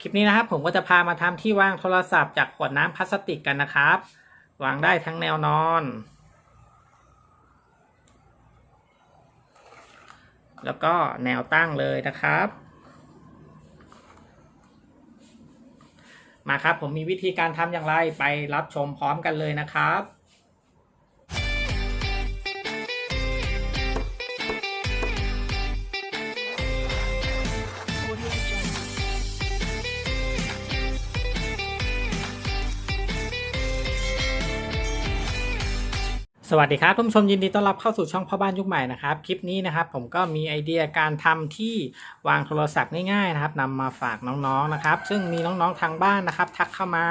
คลิปนี้นะครับผมก็จะพามาทำที่วางโทรศัพท์จากขวดน้ำพลาสติกกันนะครับ วางได้ทั้งแนวนอน แล้วก็แนวตั้งเลยนะครับ มาครับผมมีวิธีการทำอย่างไรไปรับชมพร้อมกันเลยนะครับ สวัสดีครับท่านผู้ชมยินดีต้อนรับเข้าสู่ช่องพ่อบ้านยุคใหม่นะครับ คลิปนี้นะครับผมก็มีไอเดียการทำที่วางโทรศัพท์ง่ายๆนะครับนำมาฝากน้องๆนะครับ ซึ่งมีน้องๆทางบ้านนะครับ ทักเข้ามา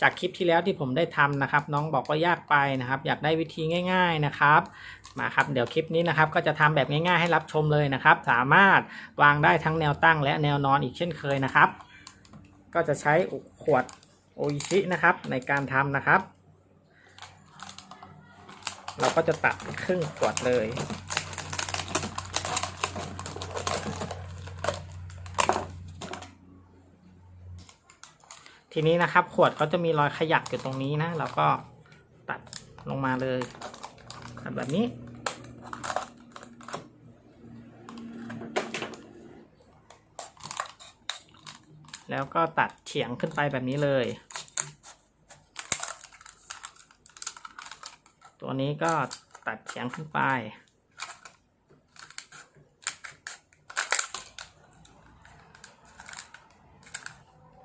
จากคลิปที่แล้วที่ผมได้ทำนะครับ น้องบอกว่ายากไปนะครับ อยากได้วิธีง่าย ๆนะครับ มาครับเดี๋ยวคลิปนี้นะครับ ก็จะทำแบบง่ายๆให้รับชมเลยนะครับ สามารถวางได้ทั้งแนวตั้งและแนวนอนอีกเช่นเคยนะครับ ก็จะใช้ขวดโออิชินะครับ ในการทำนะครับ เราก็จะตัดครึ่งขวดเลย ทีนี้นะครับขวดก็จะมีรอยขยักอยู่ตรงนี้นะเราก็ตัดลงมาเลยตัดแบบนี้แล้วก็ตัดเฉียงขึ้นไปแบบนี้เลย ตัวนี้ก็ตัดเฉียงขึ้นไป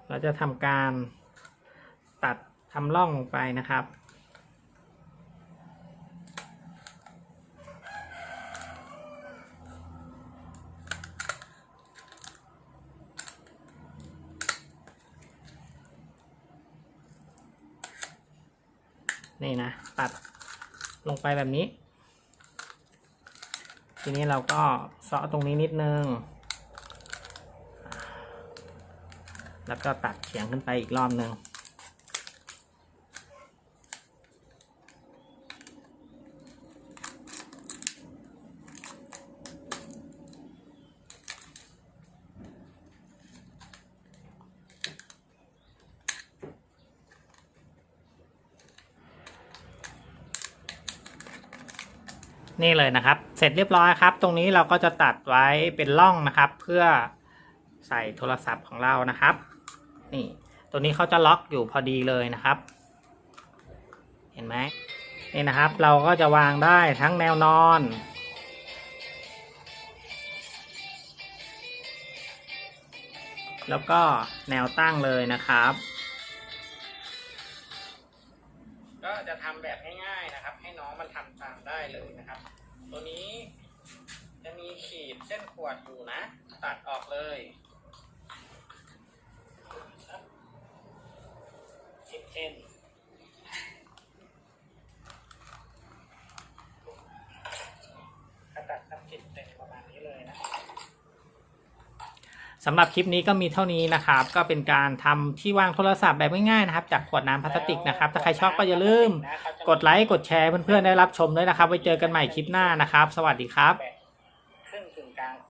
เราจะทำการตัดทำร่องลงไปนะครับนี่นะ ตัด ลงไปแบบนี้ ทีนี้เราก็เซาะตรงนี้นิดนึง แล้วก็ตัดเฉียงขึ้นไปอีกรอบหนึ่ง นี่เลยนะครับ เสร็จเรียบร้อยครับ ตรงนี้เราก็จะตัดไว้เป็นร่องนะครับ เพื่อใส่โทรศัพท์ของเรานะครับ นี่ ตัวนี้เขาจะล็อกอยู่พอดีเลยนะครับ เห็นไหมนี่นะครับ เราก็จะวางได้ทั้งแนวนอน แล้วก็แนวตั้งเลยนะครับ จะทำแบบง่ายๆนะครับ ให้น้องมันทำตามได้เลยนะครับ ตัวนี้จะมีขีดเส้นขวดอยู่นะ ตัดออกเลยขีดเส้นก็ตัดสักขีดเส้นประมาณนี้เลยนะ สำหรับคลิปนี้ก็มีเท่านี้นะครับ ก็เป็นการทำที่วางโทรศัพท์แบบง่ายๆนะครับ จากขวดน้ำพลาสติกนะครับ ถ้าใครชอบก็อย่าลืม กดไลค์กดแชร์เพื่อนๆได้รับชมด้วยนะครับ ไว้เจอกันใหม่คลิปหน้านะครับ สวัสดีครับ